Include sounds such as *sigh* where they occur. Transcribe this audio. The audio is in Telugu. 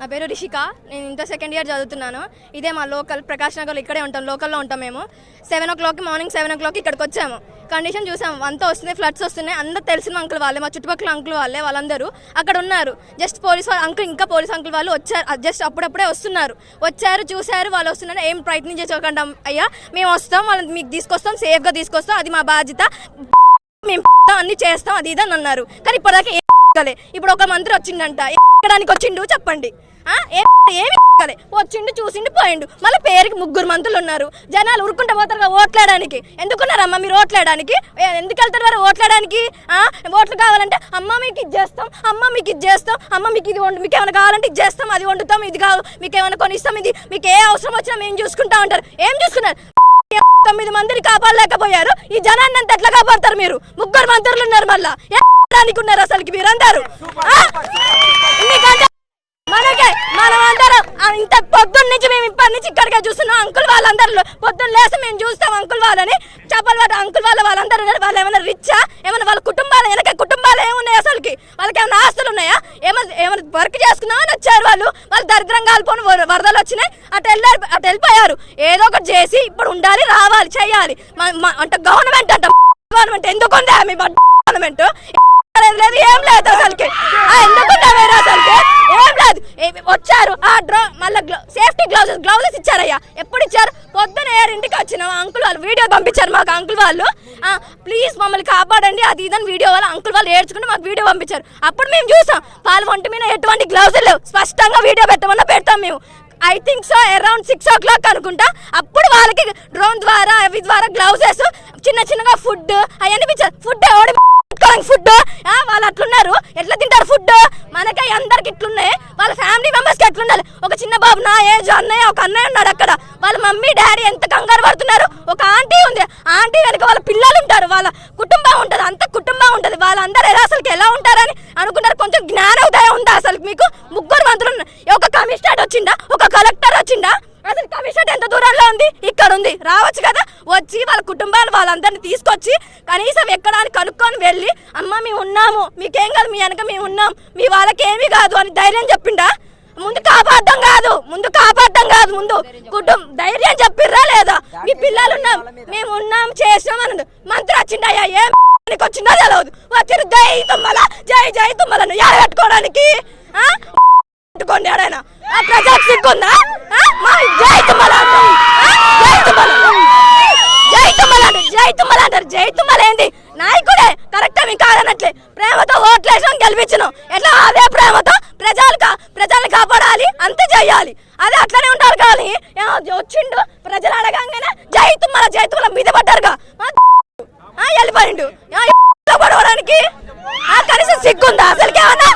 నా పేరు రిషిక. నేను ఇంటర్ సెకండ్ ఇయర్ చదువుతున్నాను. ఇదే మా లోకల్ ప్రకాష్ నగర్లో ఇక్కడే ఉంటాం లోకల్లో ఉంటాం మేము. సెవెన్ ఓ క్లాక్కి మార్నింగ్ సెవెన్ ఓ క్లాక్కి ఇక్కడికి వచ్చాము. కండిషన్ చూసాము అంతా వస్తున్నాయి ఫ్లడ్స్ వస్తున్నాయి. అందరూ తెలిసిన అంకుల్ వాళ్ళే మా చుట్టుపక్కల అంకుల్ వాళ్ళే వాళ్ళందరూ అక్కడ ఉన్నారు. జస్ట్ పోలీస్ వాళ్ళు అంకుల్ ఇంకా పోలీస్ అంకుల్ వాళ్ళు వచ్చారు. జస్ట్ అప్పుడప్పుడే వస్తున్నారు. వచ్చారు చూశారు వాళ్ళు వస్తున్నారు. ఏం ప్రయత్నం చేసుకోకుండా అయ్యా మేము వస్తాం వాళ్ళని మీకు తీసుకొస్తాం సేఫ్గా తీసుకొస్తాం. అది మా బాధ్యత. మేము *laughs* అన్ని చేస్తాం అది ఇది అని అన్నారు. కానీ ఇప్పటిదాకా ఏం ఇప్పుడు ఒక మంత్రి వచ్చిందంట. ఎక్కడానికి వచ్చిండు చెప్పండి. ఏమి వచ్చిండు చూసిండు పోయిండు. మళ్ళీ పేరుకి ముగ్గురు మంత్రులు ఉన్నారు. జనాలు ఉరుకుంటూ పోతారు ఓట్లాడడానికి ఎందుకున్నారమ్మా మీరు ఓట్లాడడానికి ఎందుకు వెళ్తారు వారు ఓట్లాడడానికి ఆ? ఓట్లు కావాలంటే అమ్మ మీకు ఇది చేస్తాం అమ్మ మీకు ఇది చేస్తాం అమ్మ మీకు ఇది వండు మీకు ఏమైనా కావాలంటే ఇది చేస్తాం అది వండుతాం ఇది కావు మీకు ఏమైనా కొనిస్తాం ఇది మీకు ఏ అవసరం వచ్చినా మేము చూసుకుంటా ఉంటారు. ఏం చూసుకున్నారు? తొమ్మిది మందిని కాపాడలేకపోయారు? ఈ జనాన్ని అంత ఎట్లా కాపాడతారు మీరు? ముగ్గురు మంత్రులు ఉన్నారు మళ్ళా. ఎక్కడానికి ఉన్నారు అసలుకి మీరందరూ మనకే మనం అందరం ఇంత పొద్దున్న నుంచి మేము ఇప్పటి నుంచి ఇక్కడికే చూస్తున్నాం. అంకుల్ వాళ్ళందరూ పొద్దున్న లేసి మేము చూస్తాం అంకుల్ వాళ్ళని. చెప్పలు వాళ్ళ అంకుల్ వాళ్ళ వాళ్ళందరూ వాళ్ళు ఏమైనా రిచ్చా ఏమైనా వాళ్ళ కుటుంబాలు వెనక కుటుంబాలు ఏమున్నాయి అసలుకి? వాళ్ళకి ఏమైనా ఆస్తులు ఉన్నాయా? ఏమైనా ఏమైనా వర్క్ చేసుకుందామని వచ్చారు వాళ్ళు? వాళ్ళు దరిద్రంగా కాలిపోని వరదలు వచ్చినాయి. అటు వెళ్ళారు అటు వెళ్ళిపోయారు. ఏదో ఒకటి చేసి ఇప్పుడు ఉండాలి రావాలి చేయాలి. అంటే గవర్నమెంట్ అంట గవర్నమెంట్ ఎందుకు ఉందా మీ గవర్నమెంట్ లేదు ఏం లేదు అసలుకి. ఆ, ఎందుకున్నా అసలుకి? ఏం లేదు. వచ్చారు. ఆ డ్రో మళ్ళీ సేఫ్టీ గ్లౌజెస్ గ్లౌజెస్ ఇచ్చారయ్యా. ఎప్పుడు ఇచ్చారు? పొద్దున ఇంటికి వచ్చిన అంకుల్ వాళ్ళు వీడియో పంపించారు మాకు అంకుల్ వాళ్ళు. ప్లీజ్ మమ్మల్ని కాపాడండి. అది ఇదని వీడియో వాళ్ళు అంకుల్ వాళ్ళు ఏడ్చుకుంటే మాకు వీడియో పంపించారు. అప్పుడు మేము చూసాం. వాళ్ళ వంటి మీద ఎటువంటి గ్లౌజులు లేవు. స్పష్టంగా వీడియో పెట్టమన్నా పెడతాం మేము. I think so around six o'clock అనుకుంటా. అప్పుడు వాళ్ళకి డ్రోన్ ద్వారా అవి ద్వారా గ్లౌజెస్ చిన్న చిన్నగా ఫుడ్ అవన్నీ ఇచ్చారు ఫుడ్ ఎవడి ఫుడ్ వాళ్ళు అట్లున్నారు ఎట్లా తింటారు ఫుడ్ మనకే ఇట్లున్నాయి. వాళ్ళ ఫ్యామిలీ మెంబర్స్కి ఎట్లుండాలి? ఒక చిన్న బాబు నా ఏజ్ అన్నయ్య ఒక అన్నయ్య ఉన్నాడు అక్కడ. వాళ్ళ మమ్మీ డాడీ ఎంత కంగారు పడుతున్నారు? ఒక ఆంటీ ఉంది. ఆంటీ వెనక వాళ్ళ పిల్లలు ఉంటారు. వాళ్ళ కుటుంబం ఉంటది. అంత కుటుంబం ఉంటుంది. వాళ్ళందరూ ఎలా అసలుకి ఎలా ఉంటారని అనుకున్నారు. కొంచెం జ్ఞానోదయం ఉందా అసలు మీకు? ముగ్గురు మంత్రులు ఒక కమిషనర్ వచ్చిందా? ఒక కలెక్టర్ వచ్చిండా అసలు కమిషనర్ ఎంత దూరంలో ఉంది? ఇక్కడ ఉంది రావచ్చు కదా? వచ్చి వాళ్ళ కుటుంబాలు వాళ్ళందరినీ తీసుకొచ్చి కనీసం ఎక్కడానికి కనుక్కొని వెళ్ళి అమ్మ మేము ఉన్నాము. మీకేం కాదు మీ వెనక మేము ఉన్నాం. మీ వాళ్ళకి ఏమీ కాదు అని ధైర్యం చెప్పిండా? ముందు కాపాడడం కాదు. ముందు కాపాడడం కాదు. ముందు కుటుంబం ధైర్యం చెప్పిర్రా లేదా? మీ పిల్లలు ఉన్నాం. మేము ఉన్నాం చేసినాం అని మంత్రి వచ్చిండయ్యా ఏం వచ్చిందో? తెలియదు వచ్చిరు జై తుమ్మల జై జై తుమ్మలను ఎడగట్టుకోవడానికి ఆ? పెట్టుకోండి ప్రజలకు సిగ్గుందా? జై తుమ్మల? జై తుమ్మల. ఇచ్చినాం ఎట్లా అదే ప్రేమతో ప్రజలు ప్రజల్ని కాపాడాలి అంత చేయాలి. అదే అట్లనే ఉంటారు కానీ వచ్చిండు ప్రజలు అడగంగానే జైతు మన జైతుల మీద పడ్డారుగా. వెళ్ళిపోయిండు. పడవడానికి కనీసం సిగ్గుందా? అసలుకేమన్నా